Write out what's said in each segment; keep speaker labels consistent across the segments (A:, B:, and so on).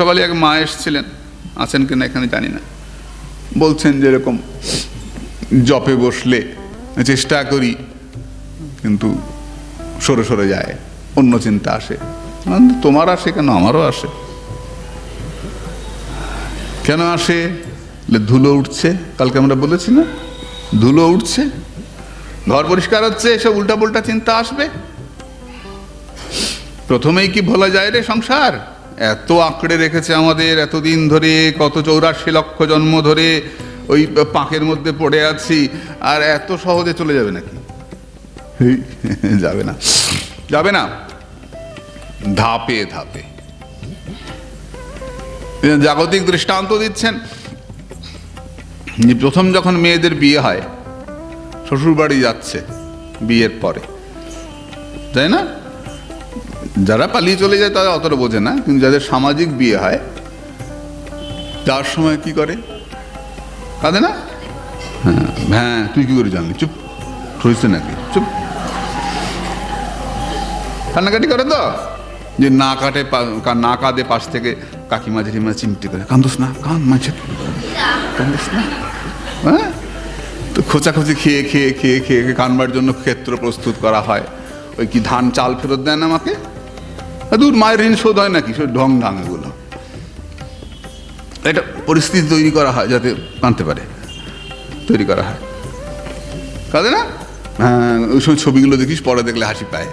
A: সকালে এক মা এসছিলেন, আছেন কিনা এখানে জানি না। বলছেন যে এরকম জপে বসলে চেষ্টা করি, কিন্তু সরে সরে যায়, অন্য চিন্তা আসে। তোমার আসে কেন? আমারও আসে। কেন আসে? ধুলো উঠছে। কালকে আমরা বলেছি না ধুলো উঠছে। ঘর পরিষ্কার হচ্ছে, এসব উল্টা পুল্টা চিন্তা আসবে। প্রথমেই কি ভোলা যায় রে সংসার? এত আঁকড়ে রেখেছে আমাদের, এতদিন ধরে কত চৌরাশি লক্ষ জন্ম ধরে ওই পাকের মধ্যে পড়ে আছি, আর এত সহজে চলে যাবে নাকি? যাবে না। যাবে না। ধাপে ধাপে। জাগতিক দৃষ্টান্ত দিচ্ছেন। প্রথম যখন মেয়েদের বিয়ে হয় শ্বশুর বাড়ি যাচ্ছে বিয়ের পরে। তাই না? যারা পালিয়ে চলে যায় তারা অতটা বোঝে না, কিন্তু যাদের সামাজিক বিয়ে হয়, তার সময় কি করে? কাঁদে না? হ্যাঁ হ্যাঁ তুই কি করে জানলি? চুপ হয়েছে নাকি? চুপ। কান্নাকাটি করে তো? যে না কাটে না কাঁদে পাশ থেকে কাকিমা, জেঠিমা চিমটি করে। কান্দোস না, কান মাঝে। কান্দিস না। হ্যাঁ? তো খোঁচাখুচি খেয়ে খেয়ে খেয়ে খেয়ে কানবার জন্য ক্ষেত্র প্রস্তুত করা হয়। ওই কি ধান চাল ফেরত দেন আমাকে? দূর মায়ের ঋণ শোধ হয় নাকি? সে ঢং ঢাং এগুলো এটা পরিস্থিতি তৈরি করা হয় যাতে কানতে পারে। তৈরি করা হয়। কাঁদে না? হ্যাঁ ওই ছবিগুলো দেখিস, পরে দেখলে হাসি পায়।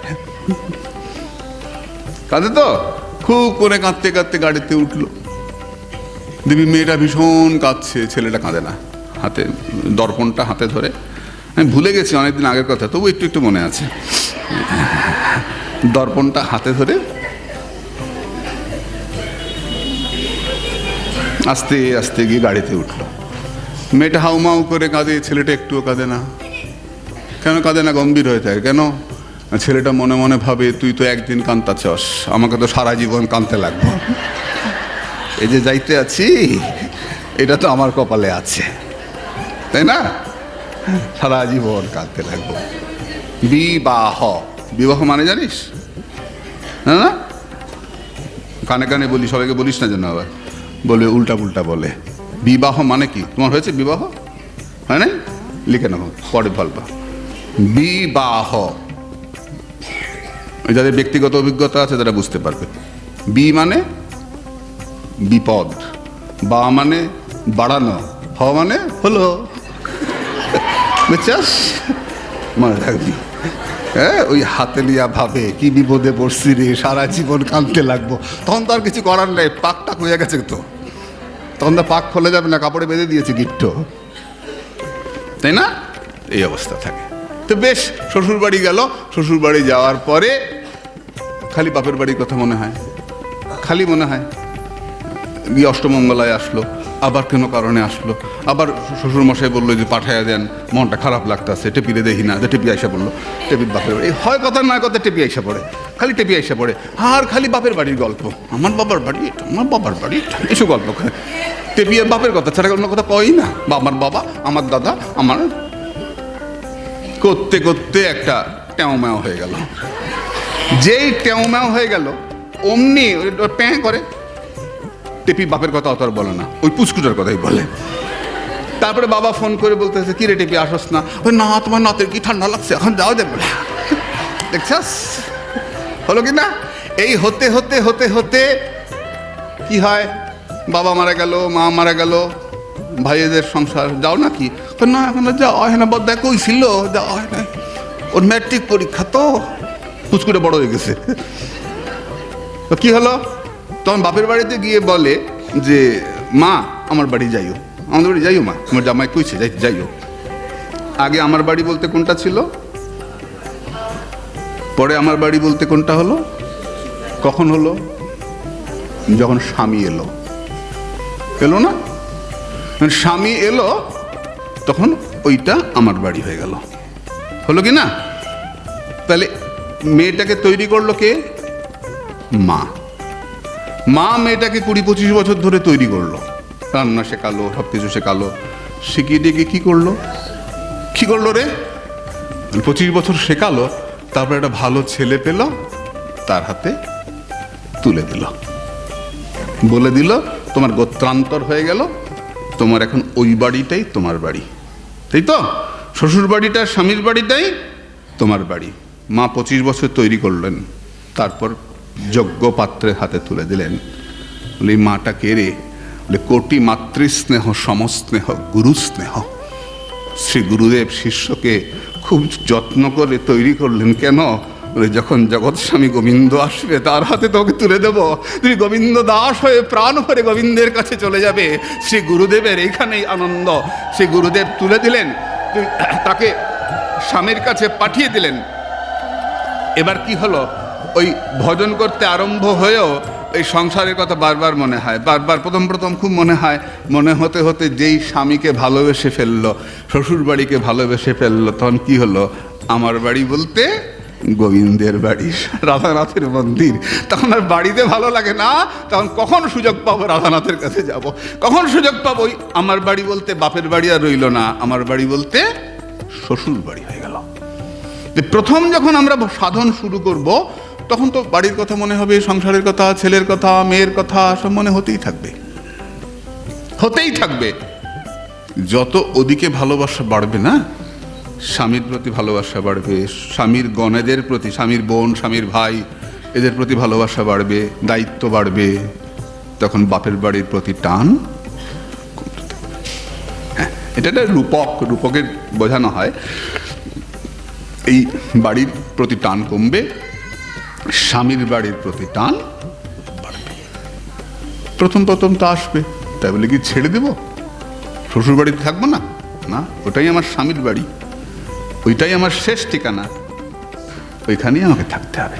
A: কাঁদে তো? খুব করে কাঁদতে কাঁদতে গাড়িতে উঠল। দেবী, মেয়েটা ভীষণ কাঁদছে, ছেলেটা কাঁদে না। হাতে দর্পণটা হাতে ধরে। আমি ভুলে গেছি, অনেকদিন আগের কথা, তবু একটু একটু মনে আছে। দর্পণটা হাতে ধরে আস্তে আস্তে গিয়ে গাড়িতে উঠল। মেয়েটা হাউমাউ করে কাঁদে, ছেলেটা একটুও কাঁদে না। কেন কাঁদে না? গম্ভীর হয়ে থাকে। কেন? ছেলেটা মনে মনে ভাবে, তুই তো একদিন কান্তা চস আমাকে তো সারা জীবন কাঁদতে লাগবে। এই যে যাইতে আছি, এটা তো আমার কপালে আছে। তাই না? সারা জীবন কাঁদতে লাগবো। বিবাহ। বিবাহ মানে জানিস? না? কানে কানে বলি, সবাইকে বলিস না যেন আবার। বলে উল্টা পুল্টা বলে। বিবাহ মানে কি? তোমার হয়েছে বিবাহ? হয় লিখে নেব পরে বলবা বিবাহ। যাদের ব্যক্তিগত অভিজ্ঞতা আছে, তারা বুঝতে পারবে। বি মানে বিপদ, বা মানে বাড়ানো, হ মানে হলো। বুঝছাস? মনে রাখবি হ্যাঁ ওই হাতে লিয়া ভাবে, কি বিপদে পড়ছি রে, সারা জীবন কাঁদতে লাগবো। তখন তো আর কিছু করার নেই পাকটা হয়ে গেছে তো। তখন তো পাক খোলা যাবে না, কাপড়ে বেঁধে দিয়েছে গিট্ট। তাই না? এই অবস্থা থাকে। তো বেশ শ্বশুর বাড়ি গেল। শ্বশুর বাড়ি যাওয়ার পরে, খালি বাপের বাড়ির কথা মনে হয়। খালি মনে হয়। গিয়ে অষ্টমঙ্গলায় আসলো। আবার কোনো কারণে আসলো? আবার শ্বশুর মশাই বলল যে পাঠাইয়া দেন, মনটা খারাপ লাগতেছে টেপিরে দেখি না যে টেপি আইসা পড়ল টেপির বাপের বাড়ি। হয় কথা নয় কথা টেপি আইসা পড়ে, খালি টেপি আইসা পড়ে। আর খালি বাপের বাড়ির গল্প, আমার বাবার বাড়ি এটা, আমার বাবার বাড়ি এসব গল্প করে টেপিয়ার বাপের কথা ছাড়া অন্য কথা কই না। বা আমার বাবা, আমার দাদা, আমার করতে করতে একটা ট্যাও হয়ে গেল। যেই ট্যাও হয়ে গেল, অমনি প্যাঁ করে। টেপি বাপের কথা অত আর বলে না, ওই পুচকুটার কথাই বলে। তারপরে বাবা ফোন করে বলতেছে, কি রে টেপি, আসস না? ওই না, তোমার নাতের কি ঠান্ডা লাগছে? এখন যাও দেবে। না দেখছাস? হলো কি না? এই হতে হতে হতে হতে কি হয়? বাবা মারা গেল, মা মারা গেল, ভাইয়েদের সংসার, যাও না কি? তো না, এখন যাওয়া হয় না বদ্দা কই ছিল, যাওয়া হয় না। ওর ম্যাট্রিক পরীক্ষা তো, পুচকুটা বড় হয়ে গেছে। তো কি হলো? তখন বাপের বাড়িতে গিয়ে বলে যে, মা, আমার বাড়ি যাইও। আমাদের বাড়ি যাইও, মা। আমার জামাই কইছে, যাই যাইও। আগে আমার বাড়ি বলতে কোনটা ছিল? পরে আমার বাড়ি বলতে কোনটা হলো? কখন হলো? যখন স্বামী এলো। এলো না? স্বামী এলো, তখন ওইটা আমার বাড়ি হয়ে গেল। হলো কি না? তাহলে মেয়েটাকে তৈরি করল কে? মা। মা মেয়েটাকে কুড়ি পঁচিশ বছর ধরে তৈরি করল। রান্না শেখালো সব কিছু শেখালো। শিখিয়ে টিকে কি করল? কি করল রে? পঁচিশ বছর শেখালো, তারপর একটা ভালো ছেলে পেল, তার হাতে তুলে দিল। বলে দিল, তোমার গোত্রান্তর হয়ে গেল, তোমার এখন ওই বাড়িটাই তোমার বাড়ি। তাই তো? শ্বশুর বাড়িটা, স্বামীর বাড়িটাই তোমার বাড়ি। মা পঁচিশ বছর তৈরি করলেন, তারপর যজ্ঞ পাত্রের হাতে তুলে দিলেন। বলে, মাটা কে রে? বলে, কোটি মাতৃস্নেহ, সমস্নেহ গুরু স্নেহ শ্রী গুরুদেব শিষ্যকে খুব যত্ন করে তৈরি করলেন কেন? যখন জগৎ স্বামী গোবিন্দ আসবে, তার হাতে তোকে তুলে দেব। তুমি গোবিন্দ দাস হয়ে প্রাণ ভরে গোবিন্দের কাছে চলে যাবে। শ্রী গুরুদেবের এইখানেই আনন্দ। শ্রী গুরুদেব তুলে দিলেন তুই- তাকে স্বামীর কাছে পাঠিয়ে দিলেন। এবার কি হলো? ওই ভজন করতে আরম্ভ হয়েও এই সংসারের কথা বারবার মনে হয়, বারবার প্রথম প্রথম খুব মনে হয়, মনে হতে হতে যেই স্বামীকে ভালোবেসে ফেলল শ্বশুর বাড়িকে ভালোবেসে ফেলল, তখন কি হলো? আমার বাড়ি বলতে গোবিন্দের বাড়ি, রাধানাথের মন্দির। তখন আর বাড়িতে ভালো লাগে না, তখন কখন সুযোগ পাবো রাধানাথের কাছে যাব? কখন সুযোগ পাবো? ওই আমার বাড়ি বলতে বাপের বাড়ি আর রইল না, আমার বাড়ি বলতে শ্বশুর বাড়ি হয়ে গেল। প্রথম যখন আমরা সাধন শুরু করব তখন তো বাড়ির কথা মনে হবে, সংসারের কথা, ছেলের কথা, মেয়ের কথা, সব মনে হতেই থাকবে। হতেই থাকবে। যত ওদিকে ভালোবাসা বাড়বে না, স্বামীর প্রতি ভালোবাসা বাড়বে, স্বামীর গণেদের প্রতি, স্বামীর বোন, স্বামীর ভাই, এদের প্রতি ভালোবাসা বাড়বে, দায়িত্ব বাড়বে, তখন বাপের বাড়ির প্রতি টান। হ্যাঁ এটা একটা রূপক, রূপকের বোঝানো হয়। এই বাড়ির প্রতি টান কমবে স্বামীর বাড়ির প্রতি টান প্রথম প্রথম তো আসবে, তাই বলে কি ছেড়ে দেব? শ্বশুর বাড়িতে থাকব না? না, ওটাই আমার স্বামীর বাড়ি। ওইটাই আমার শেষ ঠিকানা। ওইখানেই আমাকে থাকতে হবে।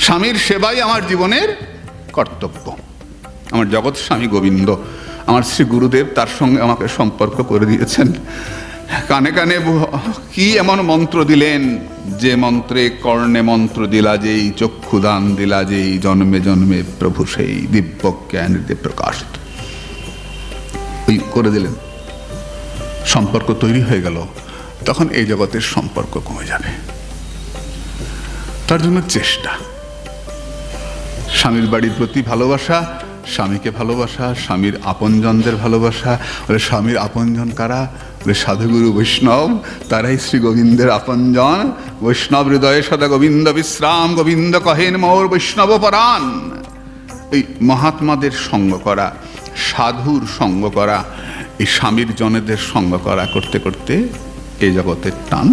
A: স্বামীর সেবাই আমার জীবনের কর্তব্য। আমার জগৎ স্বামী গোবিন্দ। আমার শ্রী গুরুদেব তার সঙ্গে আমাকে সম্পর্ক করে দিয়েছেন। কানে কানে কি এমন মন্ত্র দিলেন? যে মন্ত্রে কর্ণে মন্ত্র দিলা যেই, চক্ষুদান দিলা যেই, জন্মে জন্মে প্রভু সেই দিব্য জ্ঞান প্রকাশিত। ওই করে দিলেন। সম্পর্ক তৈরি হয়ে গেল। তখন এই জগতের সম্পর্ক কমে যাবে। তার জন্য চেষ্টা। স্বামীর বাড়ির প্রতি ভালোবাসা, স্বামীকে ভালোবাসা, স্বামীর আপনজনদের ভালোবাসা স্বামীর আপনজন কারা? সাধুগুরু বৈষ্ণব, তারাই শ্রী গোবিন্দের আপনজন। বৈষ্ণব হৃদয়ে সদা গোবিন্দ বিশ্রাম, গোবিন্দ কহেন মোর বৈষ্ণব পরাণ। এই মহাত্মাদের সঙ্গ করা, সাধুর সঙ্গ করা, এই স্বামীর জনেদের সঙ্গ করা করতে করতে এই জগতের টান।